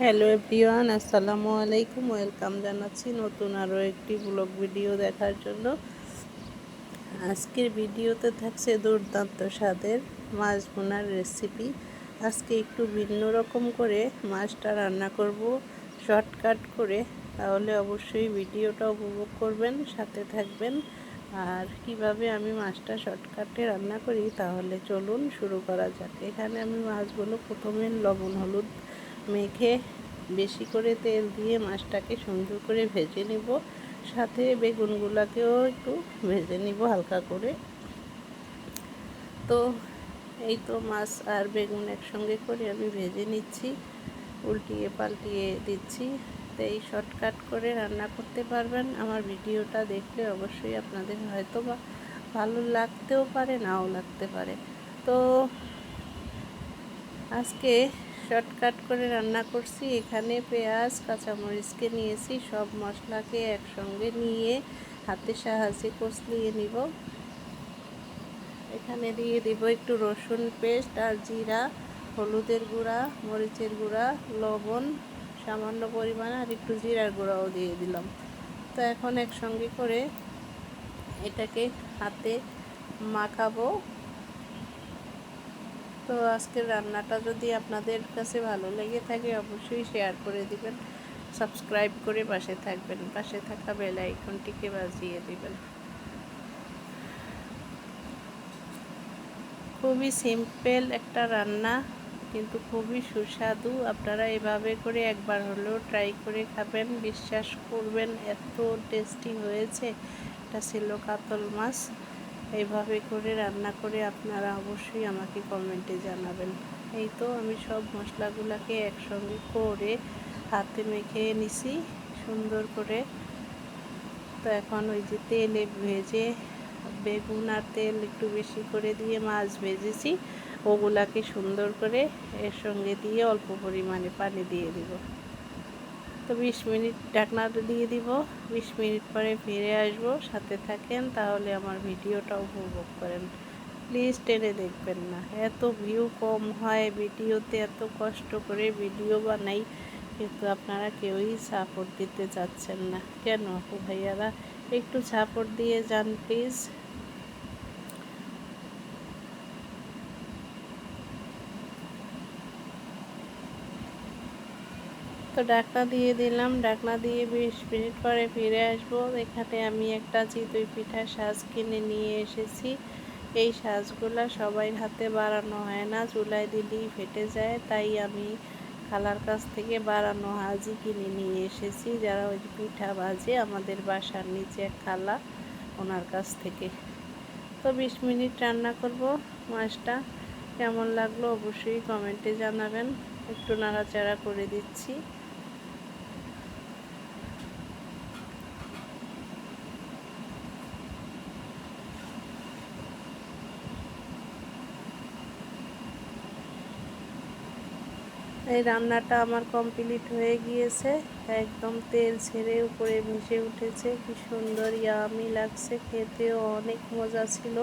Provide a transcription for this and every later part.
Hello everyone, আসসালামু আলাইকুম। Welcome জানাচ্ছি নতুন আরও একটি ব্লগ ভিডিও দেখার জন্য। আজকের ভিডিওতে থাকছে দুর্দান্ত স্বাদের মাছ বোনার রেসিপি আজকে একটু ভিন্ন রকম করে মাছটা রান্না করব শর্টকাট করে। তাহলে অবশ্যই ভিডিওটা উপভোগ করবেন, সাথে থাকবেন। আর কীভাবে আমি মাছটা শর্টকাটে রান্না করি, তাহলে চলুন শুরু করা যাক। এখানে আমি মাছগুলো প্রথমে লবণ, হলুদ মেখে বেশি করে তেল দিয়ে মাছটাকে সুন্দর করে ভেজে নিব। সাথে বেগুনগুলাকেও একটু ভেজে নিব হালকা করে। তো এই তো মাছ আর বেগুন একসঙ্গে করে আমি ভেজে নিচ্ছি, উল্টিয়ে পাল্টিয়ে দিচ্ছি। তো এই শর্টকাট করে রান্না করতে পারবেন। আমার ভিডিওটা দেখলে অবশ্যই আপনাদের হয়তো বা ভালো লাগতেও পারে, নাও লাগতে পারে। তো আজকে শর্টকাট করে রান্না করছি। এখানে পেঁয়াজ, কাঁচামরিচকে নিয়েছি, সব মশলাকে একসঙ্গে নিয়ে হাতের সাহায্যে কষলিয়ে নিব। এখানে দিয়ে দিব একটু রসুন পেস্ট আর জিরা, হলুদের গুঁড়া, মরিচের গুঁড়া, লবণ, সামান্য পরিমাণ আর একটু জিরার গুঁড়াও দিয়ে দিলাম। তো এখন একসঙ্গে করে এটাকে হাতে মাখাবো। তো আজকের রান্নাটা যদি আপনাদের কাছে ভালো লেগে থাকে, অবশ্যই শেয়ার করে দিবেন। সাবস্ক্রাইব করে পাশে থাকবেন। পাশে থাকা বেল আইকনটিকে বাজিয়ে দিবেন। খুবই সিম্পল একটা রান্না, কিন্তু খুবই সুস্বাদু। আপনারা এভাবে করে একবার হলেও ট্রাই করে খাবেন। বিশ্বাস করবেন, এত টেস্টি হয়েছে। এটা ছিল কাতল মাছ। এইভাবে করে রান্না করে আপনারা অবশ্যই আমাকে কমেন্টে জানাবেন। এই তো আমি সব মশলাগুলোকে একসঙ্গে করে হাতে মেখে নিছি, সুন্দর করে। তো এখন ওই যে তেলে ভেজে বেগুন আর তেল একটু বেশি করে দিয়ে মাছ ভেজেছি, ওগুলাকে সুন্দর করে এর সঙ্গে দিয়ে অল্প পরিমাণে পানি দিয়ে দিব। তো বিশ মিনিট ঢাকনাটা দিয়ে দিব। বিশ মিনিট পরে ফিরে আসব। সাথে থাকেন, তাহলে আমার ভিডিওটা উপভোগ করেন। প্লিজ টেনে দেখবেন না। এত ভিউ কম হয় ভিডিওতে, এত কষ্ট করে ভিডিও বানাই, কিন্তু আপনারা কেউই সাপোর্ট দিতে চাচ্ছেন না। কেন আপু ভাইয়ারা? একটু সাপোর্ট দিয়ে যান, প্লিজ তো ডাকনা দিয়ে দিলাম। ডাকনা দিয়ে বিশ মিনিট পরে ফিরে আসব। এখানে আমি একটা চিতই পিঠা সাজ কিনে নিয়ে এসেছি। এই সাজগুলা সবাই হাতে বাড়ানো হয় না, চুলায় দিলেই ফেটে যায়। তাই আমি খালার কাছ থেকে বাড়ানো হাজি কিনে নিয়ে এসেছি। যারা ওই পিঠা ভাজে, আমাদের বাসার নিচে এক খালা ওনার কাছ থেকে। তো বিশ মিনিট রান্না করব মাছটা। কেমন লাগল অবশ্যই কমেন্টে জানাবেন। একটু নাড়াচাড়া করে দিচ্ছি। এই রান্নাটা আমার কমপ্লিট হয়ে গিয়েছে। একদম তেল ছেড়ে উপরে ভেসে উঠেছে। কি সুন্দর ইয়ামি লাগছে। খেতেও অনেক মজা ছিল।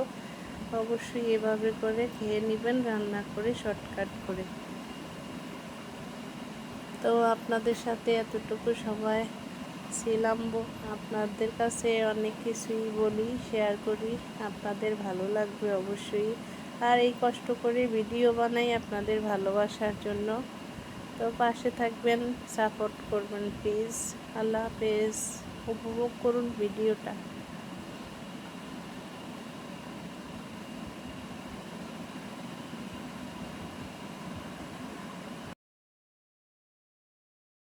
অবশ্যই এভাবে করে খেয়ে নেবেন, রান্না করে শর্টকাট করে। তো আপনাদের সাথে এতটুকু সময় ছিলাম। আপনাদের কাছে অনেক কিছুই বলি শেয়ার করি। আপনাদের ভালো লাগবে অবশ্যই। আর এই কষ্ট করে ভিডিও বানাই আপনাদের ভালোবাসার জন্য। তো পাশে থাকবেন সাপোর্ট করবেন প্লিজ আল্লাহ হাফেজ। উপভোগ করুন ভিডিওটা।